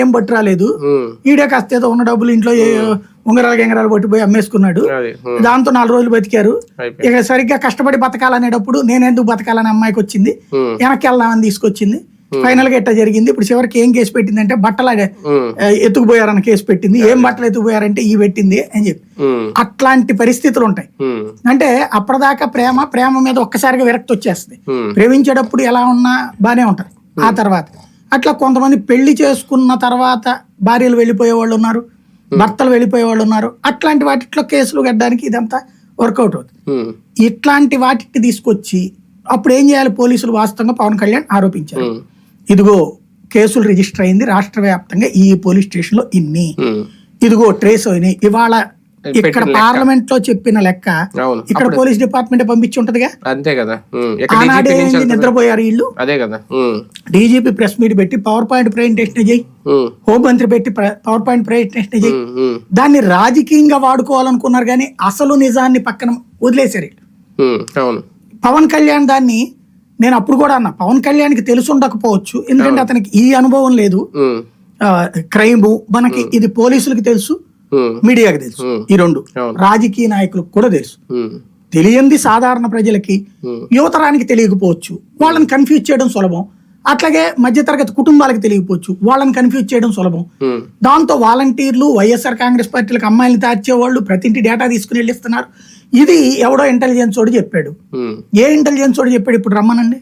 ఏం పట్టు రాలేదు. ఈడే కాస్త ఏదో ఉన్న డబ్బులు ఇంట్లో ఉంగరాలు గింగరాలు పట్టిపోయి అమ్మేసుకున్నాడు. దాంతో నాలుగు రోజులు బతికారు. ఇక సరిగ్గా కష్టపడి బతకాలనేటప్పుడు నేను ఎందుకు బతకాలని అమ్మాయికి వచ్చింది. వెనక్కి వెళ్దామని తీసుకొచ్చింది. ఫైనల్గా ఎట్లా జరిగింది? ఇప్పుడు చివరికి ఏం కేసు పెట్టిందంటే బట్టలు ఉమ్, ఆ, ఎత్తుకుపోయారని కేసు పెట్టింది. ఏం బట్టలు ఎత్తుకుపోయారంటే ఈ పెట్టింది అని చెప్పి. అట్లాంటి పరిస్థితులు ఉంటాయి. అంటే అప్పటిదాకా ప్రేమ ప్రేమ మీద ఒక్కసారిగా విరక్తి వచ్చేస్తుంది. ప్రేమించేటప్పుడు ఎలా ఉన్నా బానే ఉంటది ఆ తర్వాత అట్లా కొంతమంది పెళ్ళి చేసుకున్న తర్వాత భార్యలు వెళ్ళిపోయే వాళ్ళు ఉన్నారు భర్తలు వెళ్ళిపోయే వాళ్ళు ఉన్నారు. అట్లాంటి వాటిట్లో కేసులు కట్టడానికి ఇదంతా వర్కౌట్ అవుతుంది. ఇట్లాంటి వాటిని తీసుకొచ్చి అప్పుడు ఏం చేయాలి? పోలీసులు వాస్తవంగా పవన్ కళ్యాణ్ ఆరోపించారు. ఇదిగో కేసులు రిజిస్టర్ అయింది రాష్ట్ర వ్యాప్తంగా ఈ పోలీస్ స్టేషన్లో ఇన్ని ఇదిగో ట్రేస్ అయినాయి. ఇవాళ ఇక్కడ. పార్లమెంట్లో చెప్పిన లెక్క ఇక్కడ పోలీస్ డిపార్ట్మెంట్ పంపించి ఉంటదిగా? అంతే కదా. ఆనాడే? నిద్రపోయారు వీళ్ళు? అదే కదా. డీజీపీ ప్రెస్ మీట్ పెట్టి పవర్ పాయింట్ ప్రజెంటేషన్ చేయి హోంమంత్రి పెట్టి పవర్ పాయింట్ ప్రజెంటేషన్ చేయి దాన్ని రాజకీయంగా వాడుకోవాలనుకున్నారు కానీ అసలు నిజాన్ని పక్కన వదిలేశారు పవన్ కళ్యాణ్ దాన్ని నేను అప్పుడు కూడా అన్నా పవన్ కళ్యాణ్కి తెలిసి ఉండకపోవచ్చు. ఎందుకంటే అతనికి ఈ అనుభవం లేదు. క్రైమ్ మనకి ఇది పోలీసులకు తెలుసు. మీడియాకి తెలుసు. ఈ రెండు. రాజకీయ నాయకులకు కూడా తెలుసు. తెలియంది సాధారణ ప్రజలకి యువతరానికి తెలియకపోవచ్చు. వాళ్ళని కన్ఫ్యూజ్ చేయడం సులభం. అట్లాగే మధ్యతరగతి కుటుంబాలకు తెలియకపోవచ్చు. వాళ్ళని కన్ఫ్యూజ్ చేయడం సులభం. దాంతో వాలంటీర్లు వైఎస్ఆర్ కాంగ్రెస్ పార్టీలకు అమ్మాయిలు దాచేవాళ్ళు ప్రతి ఇంటి డేటా తీసుకుని వెళ్ళిస్తున్నారు. ఇది ఎవడో ఇంటెలిజెన్స్ వాడు చెప్పాడు. ఏ ఇంటెలిజెన్స్ వాడు చెప్పాడు? ఇప్పుడు రమ్మనండి.